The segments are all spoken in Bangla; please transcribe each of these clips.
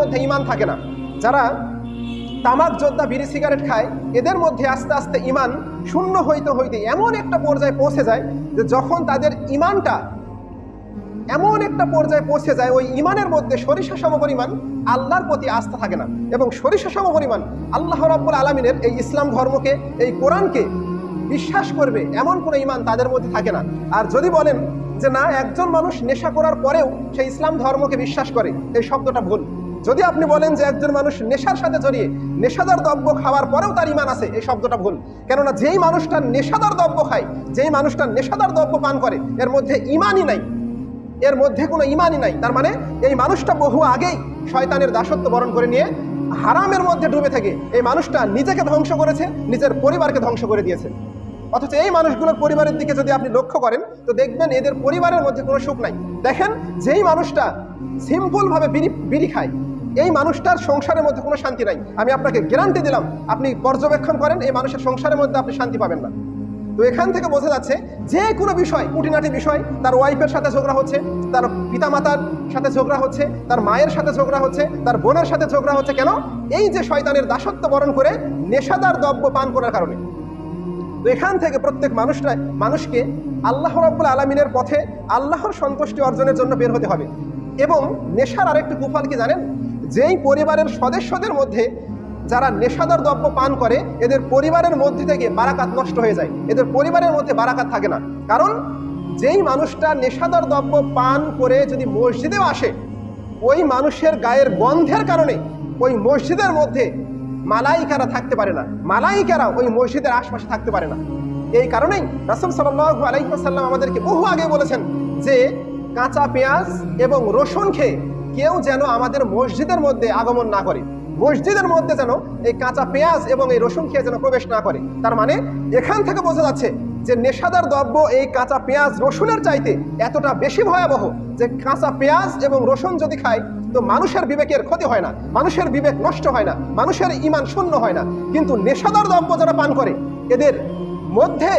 মধ্যে ইমান থাকে না। যারা তামাক যোদ্ধা বিড়ি, সিগারেট খায়, এদের মধ্যে আস্তে আস্তে ইমান শূন্য হইতে হইতে এমন একটা পর্যায়ে পৌঁছে যায় যে যখন তাদের ইমানটা এমন একটা পর্যায়ে পৌঁছে যায়, ওই ইমানের মধ্যে সরিষা সম পরিমাণ আল্লাহর প্রতি আস্থা থাকে না। এবং সরিষা সম পরিমাণ আল্লাহ রাব্বুল আলমিনের এই ইসলাম ধর্মকে, এই কোরআনকে বিশ্বাস করবে এমন কোনো ইমান তাদের মধ্যে থাকে না। আর যদি বলেন যে না, একজন মানুষ নেশা করার পরেও সে ইসলাম ধর্মকে বিশ্বাস করে, এই শব্দটা ভুল। যদি আপনি বলেন যে একজন মানুষ নেশার সাথে জড়িয়ে, নেশাদার দ্রব্য খাওয়ার পরেও তার ইমান আছে, এই শব্দটা ভুল। কেননা যেই মানুষটা নেশাদার দ্রব্য খায়, যেই মানুষটা নেশাদার দ্রব্য পান করে, এর মধ্যে ইমানই নাই। এর মধ্যে কোনো ইমানই নাই। তার মানে এই মানুষটা বহু আগেই শয়তানের দাসত্ব বরণ করে নিয়ে হারামের মধ্যে ডুবে থাকে। এই মানুষটা নিজেকে ধ্বংস করেছে, নিজের পরিবারকে ধ্বংস করে দিয়েছে। অথচ এই মানুষগুলোর পরিবারের দিকে যদি আপনি লক্ষ্য করেন, তো দেখবেন এদের পরিবারের মধ্যে কোনো সুখ নাই। দেখেন, যেই মানুষটা সিম্পলভাবে বিড়ি বিড়ি খায় এই মানুষটার সংসারের মধ্যে কোনো শান্তি নাই। আমি আপনাকে গ্যারান্টি দিলাম, আপনি পর্যবেক্ষণ করেন, এই মানুষের সংসারের মধ্যে আপনি শান্তি পাবেন না। তো এখান থেকে বোঝা যাচ্ছে, যে কোনো বিষয় কুটিনাটি বিষয়, তার ওয়াইফের সাথে ঝগড়া হচ্ছে, তার পিতামাতার সাথে ঝগড়া হচ্ছে, তার মায়ের সাথে ঝগড়া হচ্ছে, তার বোনের সাথে ঝগড়া হচ্ছে কেন? এই যে শয়তানের দাসত্ব বরণ করে নেশাদার দ্রব্য পান করার কারণে। তো এখান থেকে প্রত্যেক মানুষটা, মানুষকে আল্লাহ রাব্বুল আলমিনের পথে আল্লাহর সন্তুষ্টি অর্জনের জন্য বের হতে হবে। এবং নেশার আরেকটি কুফল কি জানেন? যেই পরিবারের সদস্যদের মধ্যে যারা নেশাদার দ্রব্য পান করে, এদের পরিবারের মধ্যে থেকে বারাকাত নষ্ট হয়ে যায়। এদের পরিবারের মধ্যে বারাকাত থাকে না। কারণ যেই মানুষটা নেশাদার দ্রব্য পান করে যদি মসজিদেও আসে, ওই মানুষের গায়ের গন্ধের কারণে ওই মসজিদের মধ্যে মালাইকারা থাকতে পারে না। মালাইকারা ওই মসজিদের আশপাশে থাকতে পারে না। এই কারণেই রাসুল সাল্লাহ আলাইসাল্লাম আমাদেরকে বহু আগে বলেছেন যে, কাঁচা পেঁয়াজ এবং রসুন খেয়ে কেউ যেন আমাদের মসজিদের মধ্যে আগমন না করে। মসজিদের মধ্যে যেন এই কাঁচা পেঁয়াজ এবং এই রসুন খেয়ে যেন প্রবেশ না করে। তার মানে এখান থেকে বোঝা যাচ্ছে যে নেশাদার দ্রব্য এই কাঁচা পেঁয়াজ, রসুনের চাইতে এতটা বেশি ভয়াবহ যে কাঁচা পেঁয়াজ এবং রসুন যদি খায়, তো মানুষের বিবেকের ক্ষতি হয় না, মানুষের বিবেক নষ্ট হয় না, মানুষের ইমান শূন্য হয় না। কিন্তু নেশাদার দ্রব্য যারা পান করে, এদের মধ্যে,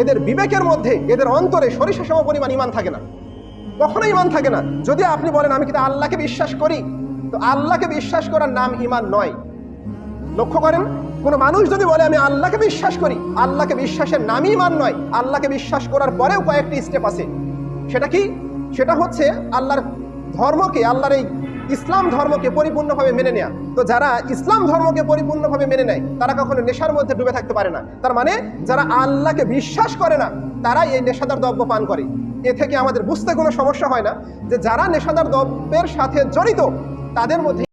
এদের বিবেকের মধ্যে, এদের অন্তরে সরিষা সম পরিমাণ ইমান থাকে না। কখনো ইমান থাকে না। যদি আপনি বলেন, আমি কিন্তু আল্লাহকে বিশ্বাস করি, তো আল্লাহকে বিশ্বাস করার নাম ইমান নয়। লক্ষ্য করেন, কোনো মানুষ যদি বলে, আমি আল্লাহকে বিশ্বাস করি, আল্লাহকে বিশ্বাসের নামই ইমান নয়। আল্লাহকে বিশ্বাস করার পরেও কয়েকটি স্টেপ আছে। সেটা কি? সেটা হচ্ছে আল্লাহর ধর্মকে, আল্লাহর এই ইসলাম ধর্মকে পরিপূর্ণভাবে মেনে নেয়া। তো যারা ইসলাম ধর্মকে পরিপূর্ণভাবে মেনে নেয়, তারা কখনো নেশার মধ্যে ডুবে থাকতে পারে না। তার মানে যারা আল্লাহকে বিশ্বাস করে না, তারাই এই নেশাদার দ্রব্য পান করে। এ থেকে আমাদের বুঝতে কোনো সমস্যা হয় না যে যারা নেশাদার দ্রব্যের সাথে জড়িত, তাদের মধ্যে